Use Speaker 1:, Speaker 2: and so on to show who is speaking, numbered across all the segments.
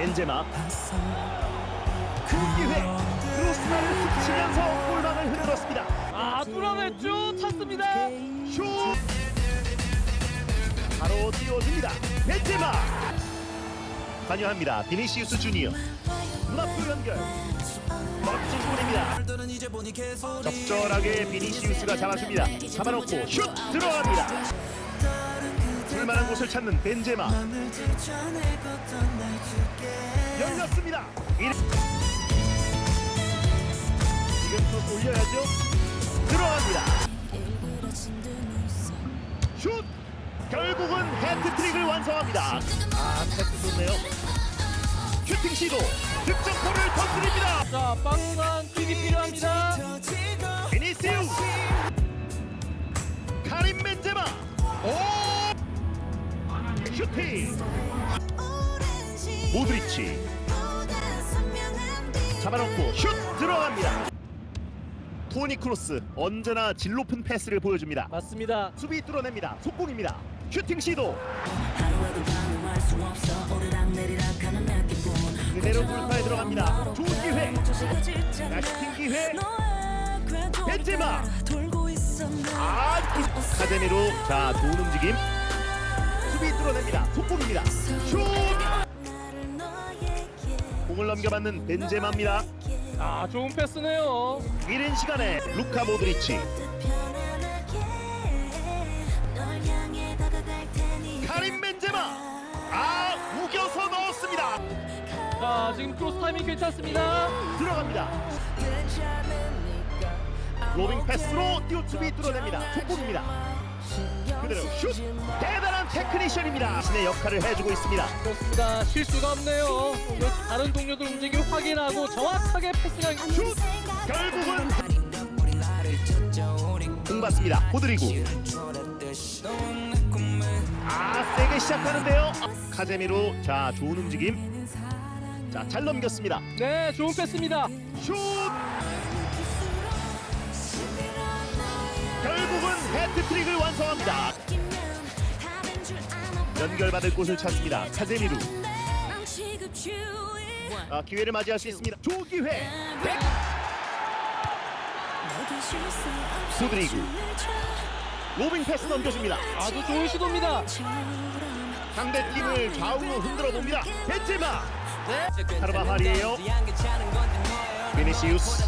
Speaker 1: 벤제마. 그 기회 크로스를 스치면서 골망을 흔들었습니다.
Speaker 2: 아 뚫어냈죠. 찼습니다.
Speaker 1: 슛! 바로 띄워줍니다. 벤제마! 관여합니다. 비니시우스 주니어. 눈앞으로 연결. 멋진 골입니다. 적절하게 비니시우스가 잡아줍니다. 잡아놓고 슛 들어갑니다 쓸만한 곳을 찾는 벤제마 열렸습니다 일- 지금 또 올려야죠 들어갑니다 슛! 결국은 해트트릭을 완성합니다. 아, 패스 좋네요. 슈팅 시도 득점골을 터뜨립니다.
Speaker 2: 자 빵간 킥이 필요합니다
Speaker 1: 슈팅 모드리치 잡아놓고 슛 들어갑니다. 토니 크로스 언제나 질 높은 패스를 보여줍니다.
Speaker 2: 맞습니다
Speaker 1: 수비 뚫어냅니다. 속공입니다. 슈팅 시도 그대로 돌파에 들어갑니다. 좋은 기회. 자, 슈팅 기회. 벤제마. 아, 카데미로 자 좋은 움직임. 수비 뚫어냅니다. 속공입니다. 슛. 공을 넘겨받는 벤제마입니다.
Speaker 2: 아 좋은 패스네요
Speaker 1: 이른 시간에 루카 모드리치, 카림 벤제마. 아 우겨서 넣었습니다.
Speaker 2: 자 지금 크로스 타이밍 괜찮습니다
Speaker 1: 들어갑니다. 로빙 패스로 띄우 수비 뚫어냅니다. 속공입니다. 그대로 슛! 대단한 테크니션입니다. 신의 역할을 해주고 있습니다.
Speaker 2: 그렇습니다 실수가 없네요 다른 동료들 움직임 확인하고 정확하게 패스가
Speaker 1: 슛! 결국은 공 받습니다. 호드리고 아 세게 시작하는데요. 카제미로 자 좋은 움직임. 자 잘 넘겼습니다.
Speaker 2: 네 좋은 패스입니다
Speaker 1: 슛! 결국은 해트트릭을 완 성합니다. 연결받을 곳을 찾습니다. 카제미루 아, 기회를 맞이할 수 있습니다. 좋은 기회. 소드리그. 로빙 패스 넘겨줍니다.
Speaker 2: 아주 좋은 시도입니다
Speaker 1: 상대 팀을 좌우로 흔들어 봅니다. 벤제마
Speaker 2: 네
Speaker 1: 카르바할이에요. 비니시우스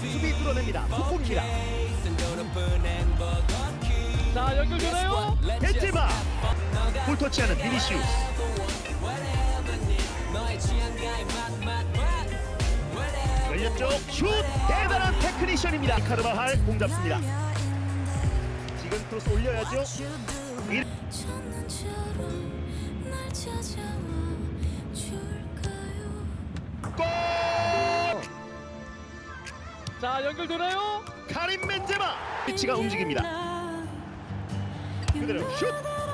Speaker 1: 수비 뚫어냅니다. 속공입니다.
Speaker 2: 자 연결되나요?
Speaker 1: 벤제마 볼 터치하는 비니시우스 열렸죠? 슛! 대단한 테크니션입니다. 카르바할 공 잡습니다. 지금 크로스 올려야죠. 일- 골!
Speaker 2: 자 연결되나요?
Speaker 1: 카림 벤제마 피치가 움직입니다. 그대로 슛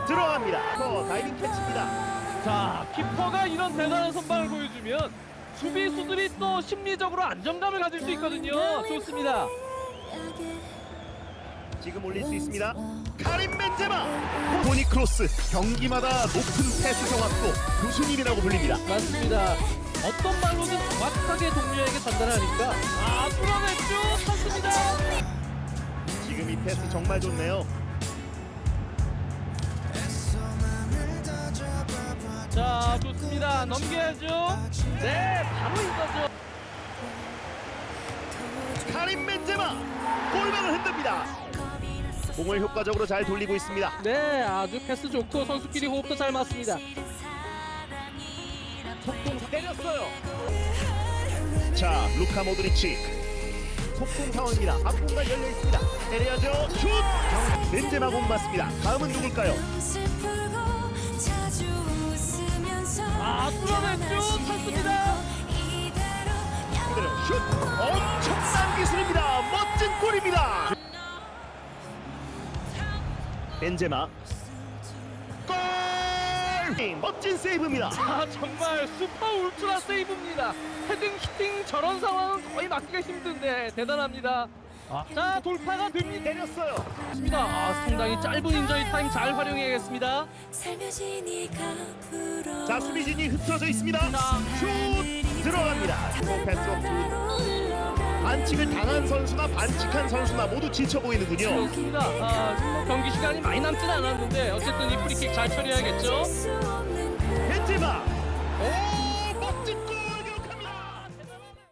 Speaker 1: 들어갑니다. 더 다이빙 캐치입니다.
Speaker 2: 자 키퍼가 이런 대단한 선방을 보여주면 수비수들이 또 심리적으로 안정감을 가질 수 있거든요 좋습니다
Speaker 1: 지금 올릴 수 있습니다. 카림 벤제마 토니 크로스 경기마다 높은 패스 정확도 교수님이라고 불립니다.
Speaker 2: 맞습니다 어떤 말로든 정확하게 동료에게 전달하니까 아 뚫어냈죠 찼습니다
Speaker 1: 지금 이 패스 정말 좋네요.
Speaker 2: 자 좋습니다 넘겨야죠 네 바로 이거죠
Speaker 1: 카림 벤제마 골망을 흔듭니다. 공을 효과적으로 잘 돌리고 있습니다.
Speaker 2: 네 아주 패스 좋고 선수끼리 호흡도 잘 맞습니다
Speaker 1: 속공 때렸어요. 자 루카 모드리치 속공 상황입니다. 앞공간 열려 있습니다. 때려야죠. 슛! 경- 벤제마 공 맞습니다. 다음은 누굴까요?
Speaker 2: 아 뚫어냈죠
Speaker 1: 그대로 슛! 엄청난 기술입니다. 멋진 골입니다. 벤제마 골! 멋진 세이브입니다.
Speaker 2: 아 정말 슈퍼 울트라 세이브입니다 헤딩 히팅 저런 상황은 거의 막기가 힘든데 대단합니다 자 돌파가 됩니다.
Speaker 1: 내렸어요.
Speaker 2: 아, 상당히 짧은 인저리 타임 잘 활용해야겠습니다.
Speaker 1: 자 수비진이 흩어져 있습니다.
Speaker 2: 자.
Speaker 1: 슛 들어갑니다. 이번 패스워크 반칙을 당한 선수나 반칙한 선수나 모두 지쳐 보이는군요.
Speaker 2: 그렇습니다. 아, 뭐 경기 시간이 많이 남지는 않았는데 어쨌든 이 프리킥 잘 처리해야겠죠. 헤티바. 오!